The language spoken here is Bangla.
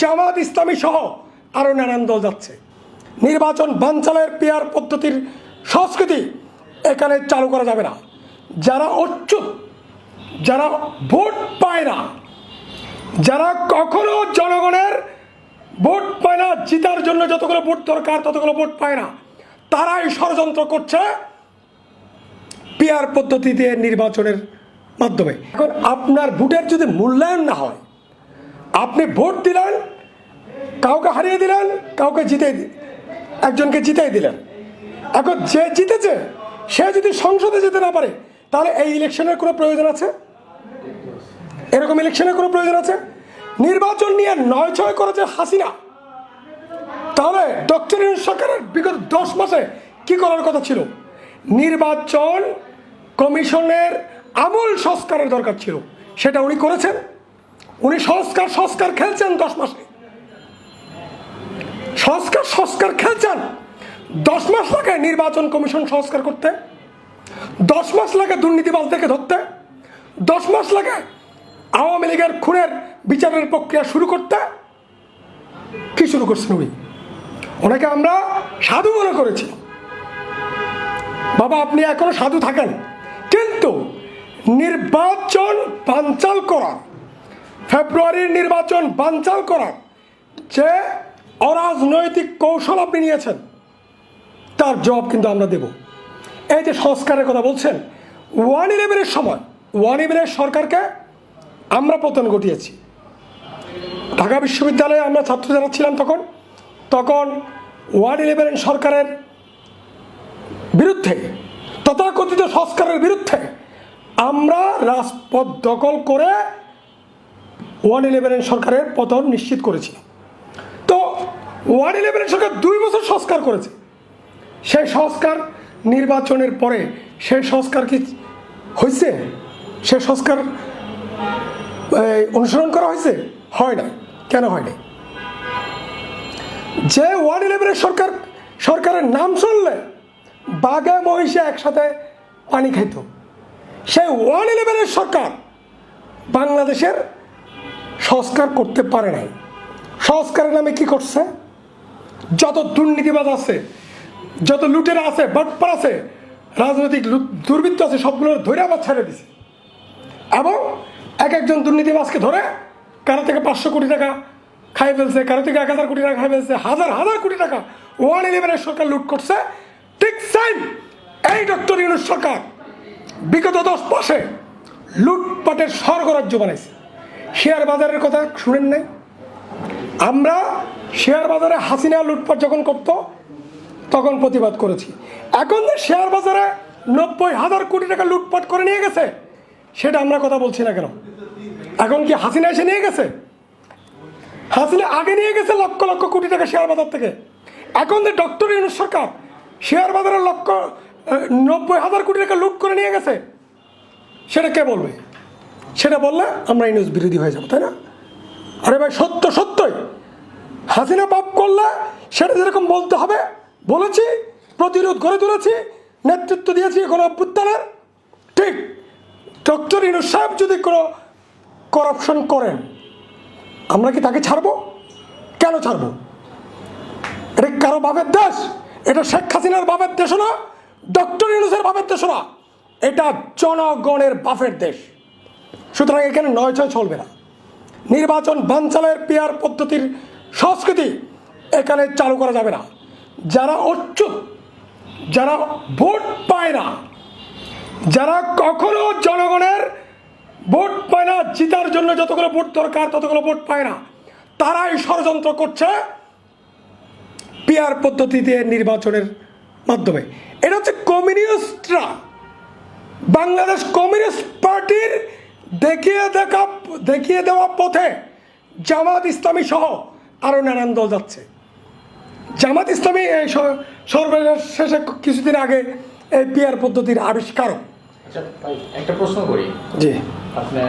জামাত ইসলামী সহ আরও নানান দল যাচ্ছে। নির্বাচন বানচালের পেয়ার পদ্ধতির সংস্কৃতি এখানে চালু করা যাবে না। যারা অচ্যুত, যারা ভোট পায় না, যারা কখনো জনগণের ভোট পায় না, জিতার জন্য যতগুলো ভোট দরকার, ততগুলো ভোট পায় না, তারাই ষড়যন্ত্র করছে পিয়ার পদ্ধতি দিয়ে নির্বাচনের মাধ্যমে। এখন আপনার ভোটের যদি মূল্যায়ন না হয় আপনি ভোট দিলেন, কাউকে হারিয়ে দিলেন, কাউকে জিতে একজনকে জিতেই দিলেন। এখন যে জিতেছে, সে যদি সংসদে যেতে না পারে, তাহলে এই ইলেকশনের কোনো প্রয়োজন আছে? এরকম ইলেকশনের কোনো প্রয়োজন আছে? নির্বাচন নিয়ে নয় ছয় করেছে হাসিনা। তাহলে ডক্টর সরকারের বিগত দশ মাসে কি করার কথা ছিল? নির্বাচন কমিশনের আমূল সংস্কারের দরকার ছিল। সেটা উনি করেছেন। উনি সংস্কার সংস্কার খেলছেন দশ মাসে। সংস্কার সংস্কার খেলছেন। দশ মাস লাগে নির্বাচন কমিশন সংস্কার করতে। দশ মাস লাগে দুর্নীতিবাজদেরকে ধরতে। দশ মাস লাগে আওয়ামী লীগের খুনের বিচারের প্রক্রিয়া শুরু করতে। কি শুরু করছেন উনি? ওনাকে আমরা সাধু মনে করেছি। বাবা, আপনি এখনও সাধু থাকেন। কিন্তু নির্বাচন বানচাল করা ফেব্রুয়ারির নির্বাচন বানচাল করার যে অরাজনৈতিক কৌশল আপনি নিয়েছেন, তার জবাব কিন্তু আমরা দেব। এই যে সংস্কারের কথা বলছেন, ওয়ান ইলেভেনের সময়, ওয়ান ইলেভেনের সরকারকে আমরা পতন ঘটিয়েছি। ঢাকা বিশ্ববিদ্যালয়ে আমরা ছাত্র যারা ছিলাম তখন তখন ওয়ান ইলেভেন সরকারের বিরুদ্ধে, তথাকথিত সংস্কারের বিরুদ্ধে আমরা রাজপথ দখল করে ওয়ান ইলেভেন সরকারের পতন নিশ্চিত করেছি। তো ওয়ান ইলেভেনের সরকার দুই বছর সংস্কার করেছে। সেই সংস্কার নির্বাচনের পরে সেই সংস্কার কি হয়েছে? সেই সংস্কার অনুসরণ করা হয়েছে? হয় না কেন হয় না যে ওয়ান ইলেভেনের সরকার, সরকারের নাম শুনলে বাঘে মহিষে একসাথে পানি খাইত। সেই ওয়ান ইলেভেনের সরকার বাংলাদেশের সংস্কার করতে পারে নাই। সংস্কারের নামে কি করছে? যত দুর্নীতিবাজ আছে, যত লুটেরা আছে, বাটপার আছে, রাজনৈতিক দুর্বৃত্ত আছে, সবগুলো ধরে আবার ছেড়ে দিছে। এবং এক একজন দুর্নীতিবাজকে ধরে কারও থেকে পাঁচশো কোটি টাকা খাই ফেলছে, কারও থেকে এক হাজার কোটি টাকা খাই ফেলছে, হাজার হাজার কোটি টাকা ওয়ান ইলেভেনের সরকার লুট করছে। ঠিক সেম এই ডক্টর ইউনুস সরকার বিগত দশ মাসে লুটপাটের স্বর্গরাজ্য বানাইছে। শেয়ার বাজারের কথা শুনেন নাই? আমরা শেয়ার বাজারে হাসিনা লুটপাট যখন করতো, তখন প্রতিবাদ করেছি। এখন যে শেয়ার বাজারে নব্বই হাজার কোটি টাকা লুটপাট করে নিয়ে গেছে, সেটা আমরা কথা বলছি না কেন? এখন কি হাসিনা এসে নিয়ে গেছে? হাসিনা আগে নিয়ে গেছে লক্ষ লক্ষ কোটি টাকা শেয়ার বাজার থেকে। এখন যে ডক্টর ইউনুস সরকার শেয়ার বাজারে লক্ষ নব্বই হাজার কোটি টাকা লুট করে নিয়ে গেছে, সেটা কে বলবে? সেটা বললে আমরা ইউনুস বিরোধী হয়ে যাব, তাই না? আরে ভাই, সত্য সত্যই। হাসিনা পাপ করলে সেটা যেরকম বলতে হবে, বলেছি, প্রতিরোধ গড়ে তুলেছি, নেতৃত্ব দিয়েছি কোনো অভ্যুত্থানের। ঠিক ডক্টর ইনুস সাহেব যদি কোনো করাপশন করেন, আমরা কি তাকে ছাড়বো? কেন ছাড়বো? এটা কারও বাপের দেশ? এটা শেখ হাসিনার বাপের দেশ না ডক্টর ইনুসের বাপের দেশ না। এটা জনগণের বাপের দেশ। সুতরাং এখানে নয় ছয় চলবে না। নির্বাচন বানচালের পেয়ার পদ্ধতির সংস্কৃতি এখানে চালু করা যাবে না। যারা অচ্যুত, যারা ভোট পায় না, যারা কখনো জনগণের ভোট পায় না, জিতার জন্য যতগুলো ভোট দরকার, ততগুলো ভোট পায় না, তারাই ষড়যন্ত্র করছে পিয়ার পদ্ধতি দিয়ে নির্বাচনের মাধ্যমে। এটা হচ্ছে কমিউনিস্টরা। বাংলাদেশ কমিউনিস্ট পার্টির দেখিয়ে দেখা দেখিয়ে দেওয়া পথে জামাত ইসলামী সহ আরও নানান দল যাচ্ছে। জামাত ইসলামী এই সর্বশেষে কিছুদিন আগে এই পিয়ার পদ্ধতির আবিষ্কারক। আচ্ছা একটা প্রশ্ন করি। জি। আপনি